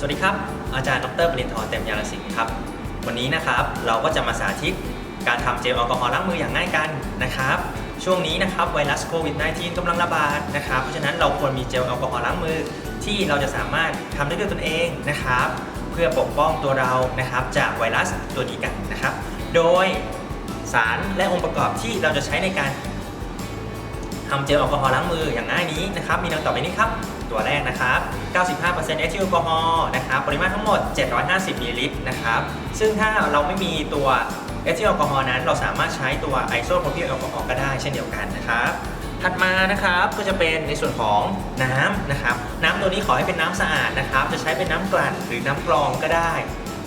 สวัสดีครับ อาจารย์ดรปรินทร์เต็มยานสิงห์ครับ วันนี้นะครับเราก็จะมาสาธิตการทำเจลแอลกอฮอล์ล้างมืออย่างง่ายกันนะครับ ช่วงนี้นะครับไวรัสโควิด -19 กำลังระบาดนะครับ เพราะฉะนั้นเราควรมีเจลแอลกอฮอล์ล้างมือ ที่เราจะสามารถทำได้ด้วยตนเองนะครับ เพื่อปกป้องตัวเรานะครับจากไวรัสตัวนี้กันนะครับ โดยสารและองค์ประกอบที่เราจะใช้ในการ ทำเจลแอลกอฮอล์ล้างมืออย่างง่ายนี้นะครับ มีดังต่อไปนี้ครับ ตัวแรกนะครับ 95%เอทิลแอลกอฮอล์นะครับ ปริมาตรทั้งหมด 750มิลลิลิตรนะครับ ซึ่งถ้าเราไม่มีตัวเอทิลแอลกอฮอล์นั้น เราสามารถใช้ตัวไอโซโพรพิลแอลกอฮอล์ก็ได้เช่นเดียวกันนะครับถัดมานะครับก็จะเป็นในส่วนของน้ำนะครับ น้ำตัวนี้ขอให้เป็นน้ำสะอาดนะครับ จะใช้เป็นน้ำกลั่นหรือน้ำกรองก็ได้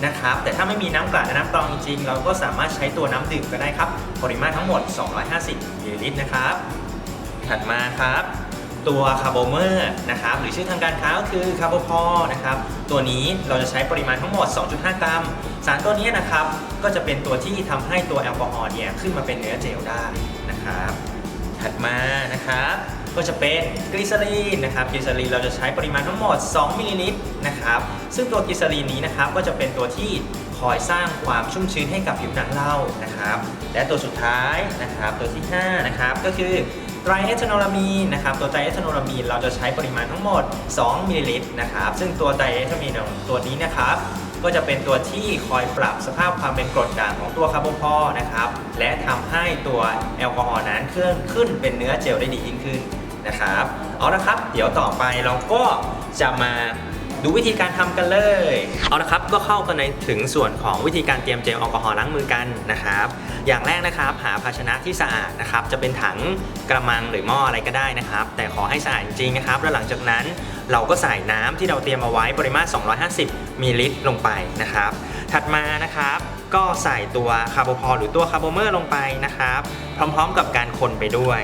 นะครับ แต่ถ้าไม่มีน้ำกลั่นและน้ำกรองจริงๆ เราก็สามารถใช้ตัวน้ำดื่มก็ได้ครับ ปริมาตรทั้งหมด 250มิลลิลิตรนะครับ ถัดมาครับ ตัวคาร์โบเมอร์นะครับหรือชื่อทางการค้าก็คือคาร์โบพอนะครับตัวนี้เราจะใช้ปริมาณทั้งหมด 2.5 กรัม สารตัวนี้นะครับก็จะเป็นตัวที่ทำให้ตัวแอลกอฮอล์เนี่ยขึ้นมาเป็นเนื้อเจลได้นะครับถัดมานะครับก็จะเป็นกลีเซอรีนนะครับกลีเซอรีนเราจะใช้ปริมาณทั้งหมด 2 มิลลิลิตรนะครับซึ่งตัวกลีเซอรีนนี้นะครับก็จะเป็นตัวที่คอยสร้างความชุ่มชื้นให้กับผิวหนังเรานะครับ และตัวสุดท้ายนะครับตัวที่ 5 นะครับก็คือ ไตรเอทานอลามีนนะครับตัวไตรเอทานอลามีนเราจะใช้ปริมาณทั้งหมด 2 มิลลิลิตรนะครับซึ่งตัวไตรเอทามีนตัวนี้นะครับก็จะเป็นตัวที่คอยปรับสภาพความเป็นกรดด่างของตัวคาร์บอนพอนะครับและทำให้ตัวแอลกอฮอล์นั้นเคลื่อนขึ้นเป็นเนื้อเจลได้ดียิ่งขึ้นนะครับเอาละครับ เดี๋ยวต่อไปเราก็จะมา ดูวิธีการทำกันเลย เอาละครับก็เข้ากันในถึงส่วนของวิธีการเตรียมเจลแอลกอฮอล์ล้างมือกันนะครับ อย่างแรกนะครับหาภาชนะที่สะอาดนะครับ จะเป็นถังกระมังหรือหม้ออะไรก็ได้นะครับ แต่ขอให้สะอาดจริงนะครับ แล้วหลังจากนั้นเราก็ใส่น้ำที่เราเตรียมเอาไว้ปริมาตร 250มิลลิลิตรลงไปนะครับ ถัดมานะครับก็ใส่ตัวคาร์บพอลหรือตัวคาร์โบเมอร์ลงไปนะครับ พร้อมๆ กับการคนไปด้วย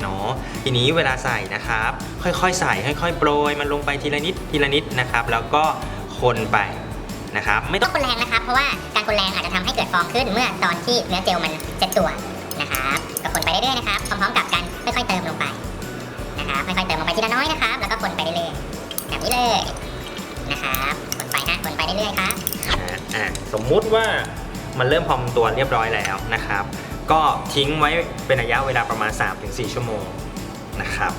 เนาะทีนี้เวลาใส่นะครับ ค่อยๆ ใส่ค่อยๆ โปรยมันลงไปทีละนิดทีละนิดนะครับ แล้วก็คนไปนะครับไม่ต้ต้อองงคนแรงนะครับ เพราะว่าการคนแรงอาจจะทำให้เกิดฟองขึ้นเมื่อตอนที่เนื้อเจลมันเซ็ตตัวนะครับก็คนไปเรื่อยๆนะครับพร้อมๆกับการค่อยๆเติมลงไปนะครับค่อยๆเติมลงไปทีละน้อยนะครับ แล้วก็คนไปเรื่อยๆแบบนี้เลยนะครับคนไปฮะคนไปเรื่อยๆครับอ่าอะสมมุติว่ามันเริ่มพองตัวเรียบร้อยแล้วนะครับ ก็ทิ้งไว้เป็นระยะเวลาประมาณ 3-4 ชั่วโมงนะครับ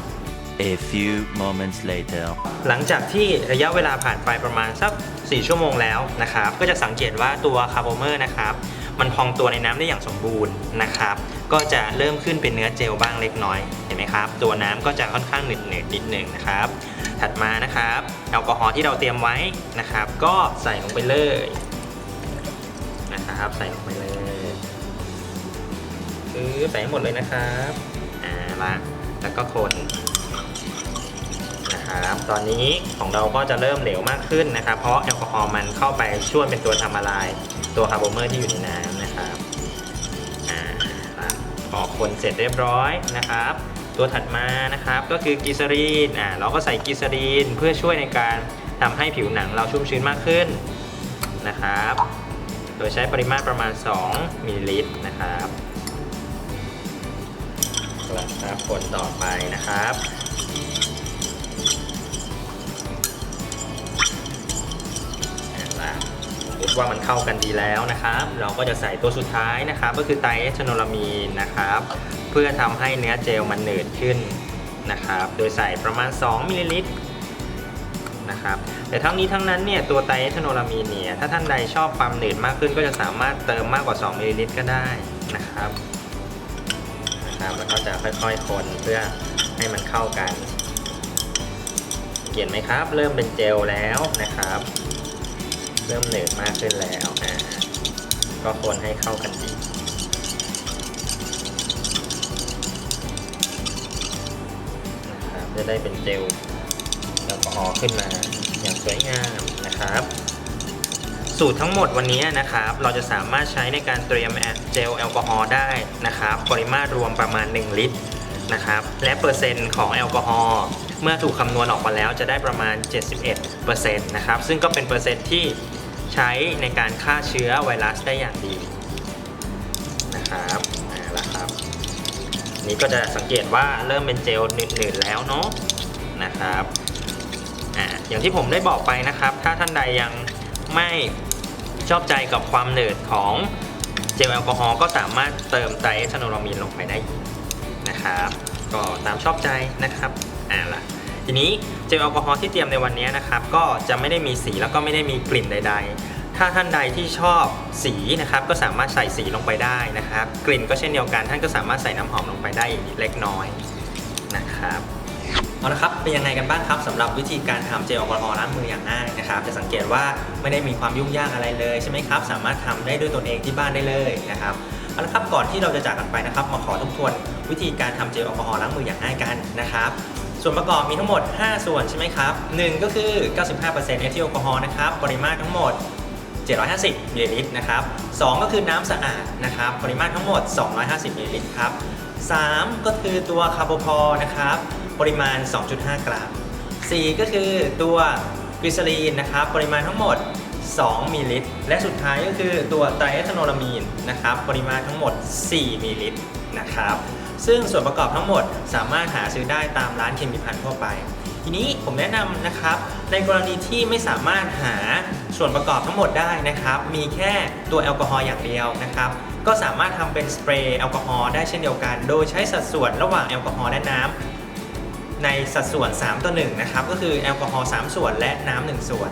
A few moments later. หลังจากที่ระยะเวลาผ่านไปประมาณสัก 4 ชั่วโมงแล้วนะครับ ก็จะสังเกตว่าตัวคาร์โบเมอร์นะครับ มันพองตัวในน้ำได้อย่างสมบูรณ์นะครับ ก็จะเริ่มขึ้นเป็นเนื้อเจลบ้างเล็กน้อย เห็นไหมครับ ตัวน้ำก็จะค่อนข้างหนืดหนืดๆนิดหนึ่งนะครับ ถัดมานะครับแอลกอฮอล์ที่เราเตรียมไว้นะครับ ก็ใส่ลงไปเลยนะครับ ใส่ลงไป เลยคือใส่ให้หมดเลยนะครับ อ่าละแล้วก็คนนะครับตอนนี้ของเราก็จะเริ่มเหลวมากขึ้นนะครับ เพราะแอลกอฮอล์มันเข้าไปช่วยเป็นตัวทำละลาย ตัวคาร์โบเมอร์ที่อยู่ในน้ำนะครับอ่าพอคนเสร็จเรียบร้อยนะครับ ตัวถัดมานะครับก็คือกีซารีนอ่าเราก็ใส่กีซารีนเพื่อช่วยในการทำให้ผิวหนังเราชุ่มชื้นมากขึ้นนะครับ โดยใช้ปริมาตรประมาณ 2มิลลิลิตรนะครับ ครับคนต่อไปนะครับ สมมติว่ามันเข้ากันดีแล้วนะครับ เราก็จะใส่ตัวสุดท้ายนะครับ ก็คือไตรเอทานอลามีนนะครับ เพื่อทำให้เนื้อเจลมันหนืดขึ้นนะครับ โดยใส่ประมาณ 2มิลลิลิตรนะครับ แต่ทั้งนี้ทั้งนั้นเนี่ยตัวไตรเอทานอลามีนเนี่ยถ้าท่านใดชอบความหนืดมากขึ้นก็จะสามารถเติมมากกว่า 2มิลลิลิตรก็ได้นะครับ นะครับแล้วก็จะค่อยๆคนเพื่อให้มันเข้ากันเห็นไหมครับ เริ่มเป็นเจลแล้วนะครับ เริ่มเหนืดมากขึ้นแล้วอ่าก็คนให้เข้ากันดีนะครับจะได้เป็นเจลแอลกอฮอล์ขึ้นมาอย่างสวยงามนะครับ สูตรทั้งหมดวันนี้นะครับ เราจะสามารถใช้ในการเตรียมเจลแอลกอฮอล์ได้นะครับ ปริมาตรรวมประมาณ 1 ลิตรนะครับ และเปอร์เซ็นต์ของแอลกอฮอล์เมื่อถูกคำนวณออกมาแล้วจะได้ประมาณ 71%นะครับ ซึ่งก็เป็นเปอร์เซ็นต์ที่ใช้ในการฆ่าเชื้อไวรัสได้อย่างดีนะครับเอาละครับ นี่ก็จะสังเกตว่าเริ่มเป็นเจลหนืดๆแล้วเนาะนะครับอ่าอย่างที่ผมได้บอกไปนะครับ ถ้าท่านใดยัง ไม่ชอบใจกับความหนืดของเจลแอลกอฮอล์ก็สามารถเติมไตรเอทานอลามีนลงไปได้นะครับ ก็ตามชอบใจนะครับอ่าล่ะทีนี้เจลแอลกอฮอล์ที่เตรียมในวันนี้นะครับ ก็จะไม่ได้มีสีแล้วก็ไม่ได้มีกลิ่นใด ๆ ถ้าท่านใดที่ชอบสีนะครับก็สามารถใส่สีลงไปได้นะครับ กลิ่นก็เช่นเดียวกันท่านก็สามารถใส่น้ำหอมลงไปได้อีกเล็กน้อยนะครับ เอาละครับเป็นยังไงกันบ้างครับสำหรับวิธีการทำเจลแอลกอฮอล์ล้างมืออย่างง่ายนะครับจะสังเกตว่าไม่ได้มีความยุ่งยากอะไรเลยใช่ไหมครับ สามารถทำได้ด้วยตนเองที่บ้านได้เลยนะครับเอาละครับก่อนที่เราจะจากกันไปนะครับมาขอทบทวนวิธีการทำเจลแอลกอฮอล์ล้างมืออย่างง่ายกันนะครับ ส่วนประกอบมีทั้งหมด 5 ส่วนใช่ไหมครับ1ก็คือ 95%เอทิลแอลกอฮอล์นะครับปริมาตรทั้งหมด 750มิลลิลิตรนะครับ2ก็คือน้ำสะอาดนะครับปริมาตรทั้งหมด 250มิลลิลิตรครับ3ก็คือตัวคาร์บอพอลนะครับ ปริมาณ 2.5 กรัม 4 ก็คือตัวกลิเซอรีนนะครับปริมาณทั้งหมด 2 มิลลิลิตร และสุดท้ายก็คือตัวไตรเอทานอลามีนนะครับปริมาณทั้งหมด 4 มิลลิลิตรนะครับซึ่งส่วนประกอบทั้งหมดสามารถหาซื้อได้ตามร้านเคมีภัณฑ์ทั่วไป ทีนี้ผมแนะนำนะครับ ในกรณีที่ไม่สามารถหาส่วนประกอบทั้งหมดได้นะครับ มีแค่ตัวแอลกอฮอล์อย่างเดียวนะครับ ก็สามารถทำเป็นสเปรย์แอลกอฮอล์ได้เช่นเดียวกัน โดยใช้สัดส่วนระหว่างแอลกอฮอล์และน้ำ ในสัดส่วน 3 ต่อ1นะครับก็คือแอลกอฮอล์3ส่วนและน้ำ1ส่วน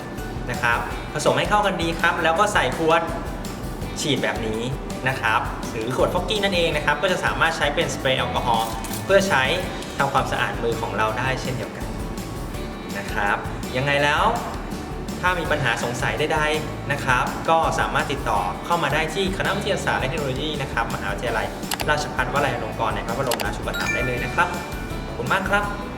นะครับผสมให้เข้ากันดีครับ แล้วก็ใส่ขวดฉีดแบบนี้นะครับหรือขวดฟอกกี้นั่นเองนะครับก็จะสามารถใช้เป็นสเปรย์แอลกอฮอล์เพื่อใช้ทำความสะอาดมือของเราได้เช่นเดียวกันนะครับยังไงแล้วถ้ามีปัญหาสงสัยใดๆนะครับ ก็สามารถติดต่อเข้ามาได้ที่คณะวิทยาศาสตร์และเทคโนโลยีนะครับมหาวิทยาลัยราชภัฏวลัยอลงกรณ์ในพระบรมราชูปถัมภ์ได้เลยนะครับ ขอบคุณมากครับ